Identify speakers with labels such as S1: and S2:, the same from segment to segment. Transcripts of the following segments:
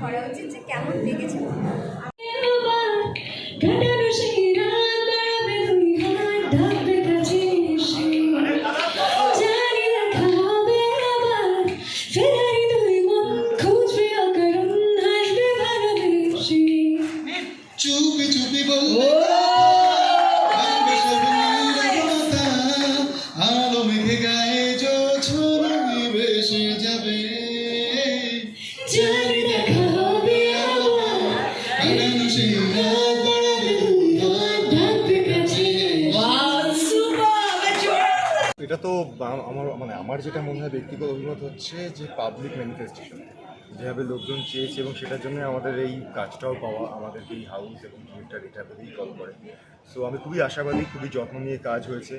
S1: করা উচিত যে কেমন লেগেছে।
S2: এটা তো আমার মানে আমার যেটা মনে হয় ব্যক্তিগত অভিমত হচ্ছে যে পাবলিক ম্যানিফেস্টেশন যেভাবে লোকজন চেয়েছে এবং সেটার জন্য আমাদের এই কাজটাও পাওয়া আমাদের এই হাউস এবং থিয়েটার এটা ভেবেই কল করে। সো আমি খুবই আশাবাদী, খুবই যত্ন নিয়ে কাজ হয়েছে।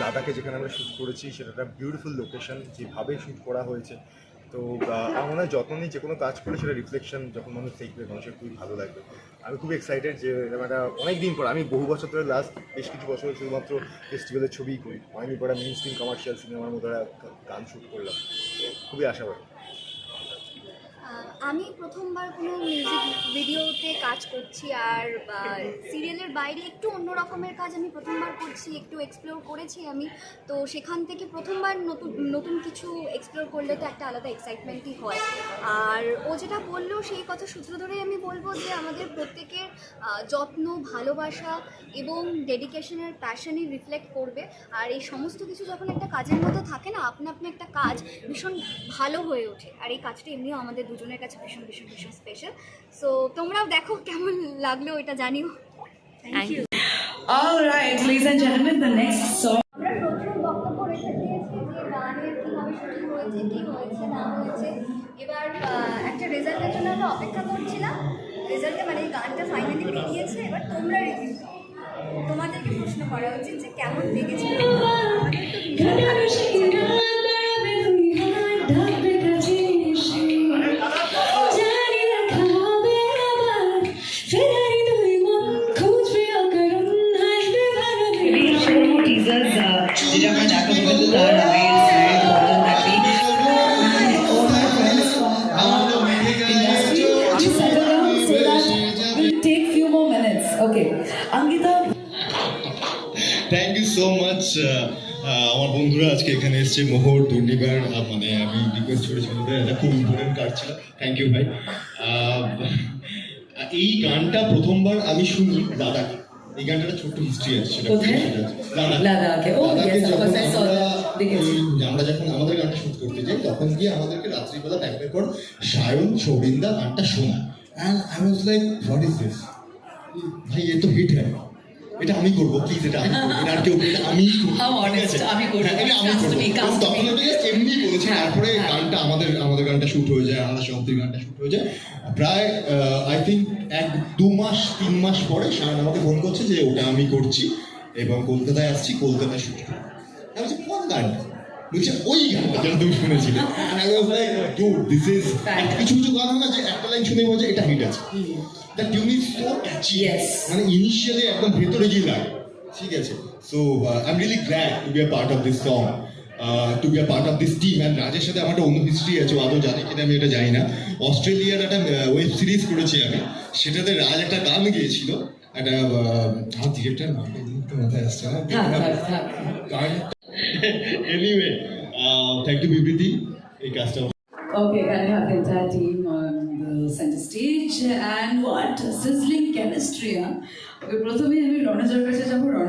S2: লাদাখে যেখানে আমরা শ্যুট করেছি, সেটা একটা বিউটিফুল লোকেশন যেভাবে শ্যুট করা হয়েছে তো আমার মনে হয় যত্ন নিয়ে যে কোনো কাজ করে সেটা রিফ্লেকশন যখন মানুষ দেখবে, মানুষের খুবই ভালো লাগবে। আমি খুব এক্সাইটেড যে একটা অনেক দিন পর, আমি বহু বছর ধরে লাস্ট বেশ কিছু বছর শুধুমাত্র ফেস্টিভ্যালের ছবিই করি। অনেকদিন পরে মেন স্ট্রিম কমার্শিয়াল সিনেমার একটা গান শ্যুট করলাম। খুবই আশাবাদী।
S1: আমি প্রথমবার কোনো মিউজিক ভিডিওতে কাজ করছি আর সিরিয়ালের বাইরে একটু অন্য রকমের কাজ আমি প্রথমবার করছি, একটু এক্সপ্লোর করেছি আমি। তো সেখান থেকে প্রথমবার নতুন নতুন কিছু এক্সপ্লোর করলে তো একটা আলাদা এক্সাইটমেন্টই হয়। আর ও যেটা বলল সেই কথা সূত্র ধরেই আমি বলব যে আমাদের প্রত্যেকের যত্ন, ভালোবাসা এবং ডেডিকেশনের প্যাশনই রিফ্লেক্ট করবে। আর এই সমস্ত কিছু যখন একটা কাজের মধ্যে থাকে না আপনা আপনি একটা কাজ ভীষণ ভালো হয়ে ওঠে। আর এই কাজটা এমনিও আমাদের দুজনের কাছে ভীষণ ভীষণ ভীষণ স্পেশাল সো তোমরাও দেখো কেমন লাগল এটা জানিও। Thank you
S3: All right, ladies and gentlemen, the next song.
S1: এবার একটা রেজাল্টের জন্য আমরা অপেক্ষা করছিলাম। রেজাল্টে মানে গানটা ফাইনালি বেরিয়েছে। এবার তোমরা রিভিউ তোমাদেরকে প্রশ্ন করা উচিত যে কেমন লেগেছে?
S3: Okay, Angita,
S4: thank you so much আমার বন্ধুরা আজকে এখানে এসছে মোহর দুর্নিবার মানে আমি রিকোয়েস্ট করেছিলাম এটা খুব ইম্পর্টেন্ট কার্ড ছিল। থ্যাংক ইউ ভাই। এই গানটা প্রথমবার আমি শুনি দাদাকে এই গানটার ছোট্ট হিস্ট্রি আছে সেটা।
S3: Oh,
S4: আমরা যখন আমাদের গানটা শুট করতে যাই তখন গিয়ে আমাদেরকে রাত্রিবেলা ব্যাকের পর সায়ন সৌরিন্দা গানটা শোনা। And I was like what is this ভাই এ তো হিট হ্যাঁ এটা আমি করব প্লিজ এটা আমি করব। এটা আর কেউ?
S3: আমি।
S4: হ্যাঁ, আমি তখন এমনি বলেছি
S3: হ্যাঁ,
S4: তারপরে
S3: হ্যাঁ।
S4: গানটা আমাদের আমাদের গানটা শুট হয়ে যায় আমরা শক্তির গানটা শুট হয়ে যায়। প্রায় আই থিঙ্ক এক দু মাস তিন মাস পরে শায়ন আমাকে ফোন করছে যে ওটা আমি করছি এবং কলকাতায় আসছি কলকাতায় শুট করব। কোন গানটা? বলছে ওই গানটা যেটা তুমি শুনেছিলে is একটা কিছু কিছু গান হয় না যে একটা লাইন শুনে বলছে এটা হিট আছে। The tune is so
S3: catchy.
S4: মানে ইনিশিয়ালি একদম ভেতরে গিয়ে লাগে ঠিক আছে? So I am really glad to be a part of this song to be a part of this team and রাজের সাথে আমার একটা অন্য হিস্ট্রি আছে আদৌ জানে কিনা আমি এটা জানি না। অস্ট্রেলিয়ার একটা ওয়েব সিরিজ করেছি আমি। সেটাতে রাজ একটা গান গিয়েছিল। একটা আমার ডিরেক্টর নামটা মাথায় আসছে না।
S3: থাক, থাক।
S4: গান এনিওয়ে থ্যাংক ইউ বিবৃতি এই কাজটা
S3: Okay, and we have the entire team on the center stage and what sizzling chemistry, huh? Okay, প্রথমে আমি রণজার কাছে যাবো রণ